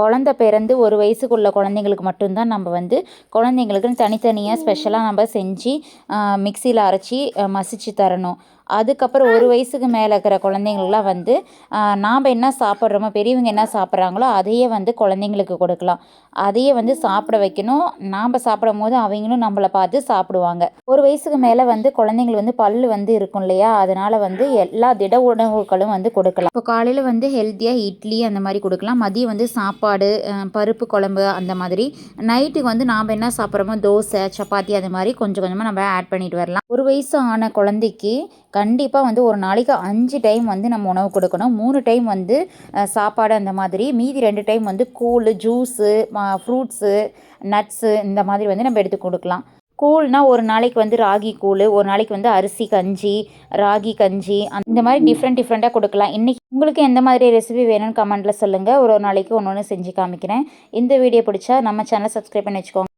குழந்த பிறந்து ஒரு வயசுக்குள்ள குழந்தைங்களுக்கு மட்டும்தான் நம்ம வந்து குழந்தைங்களுக்குன்னு தனித்தனியாக ஸ்பெஷலாக நம்ம செஞ்சு மிக்சியில் அரைச்சி மசிச்சு தரணும். அதுக்கப்புறம் ஒரு வயசுக்கு மேலே இருக்கிற குழந்தைங்களுக்குலாம் வந்து நாம் என்ன சாப்பிட்றோமோ பெரியவங்க என்ன சாப்பிட்றாங்களோ அதையே வந்து குழந்தைங்களுக்கு கொடுக்கலாம். அதையே வந்து சாப்பிட வைக்கணும். நாம் சாப்பிடும் போது அவங்களும் நம்மளை பார்த்து சாப்பிடுவாங்க. ஒரு வயசுக்கு மேலே வந்து குழந்தைங்களுக்கு வந்து பல் வந்து இருக்கும் இல்லையா? அதனால் வந்து எல்லா திட உணவுகளும் வந்து கொடுக்கலாம். இப்போ காலையில் வந்து ஹெல்த்தியாக இட்லி அந்த மாதிரி கொடுக்கலாம். மதியம் வந்து சாப்பாடு பருப்பு குழம்பு அந்த மாதிரி. நைட்டுக்கு வந்து நாம் என்ன சாப்பிட்றோமோ தோசை சப்பாத்தி அது மாதிரி கொஞ்சம் கொஞ்சமாக நம்ம ஆட் பண்ணிட்டு வரலாம். ஒரு வயசு ஆன குழந்தைக்கு கண்டிப்பாக வந்து ஒரு நாளைக்கு அஞ்சு டைம் வந்து நம்ம உணவு கொடுக்கணும். மூணு டைம் வந்து சாப்பாடு அந்த மாதிரி. மீதி ரெண்டு டைம் வந்து கூழ் ஜூஸு ஃப்ரூட்ஸு நட்ஸு இந்த மாதிரி வந்து நம்ம எடுத்து கொடுக்கலாம். கூழ்னா ஒரு நாளைக்கு வந்து ராகி கூழ் ஒரு நாளைக்கு வந்து அரிசி கஞ்சி ராகி கஞ்சி அந்த- மாதிரி டிஃப்ரெண்ட் டிஃப்ரெண்ட்டாக கொடுக்கலாம். இன்றைக்கி உங்களுக்கு எந்த மாதிரி ரெசிபி வேணும்னு கமெண்ட்டில் சொல்லுங்கள் ஒரு ஒரு நாளைக்கு ஒன்று ஒன்று செஞ்சு காமிக்கிறேன். இந்த வீடியோ பிடிச்சா நம்ம சேனலை சப்ஸ்கிரைப் பண்ணி வச்சுக்கோங்க.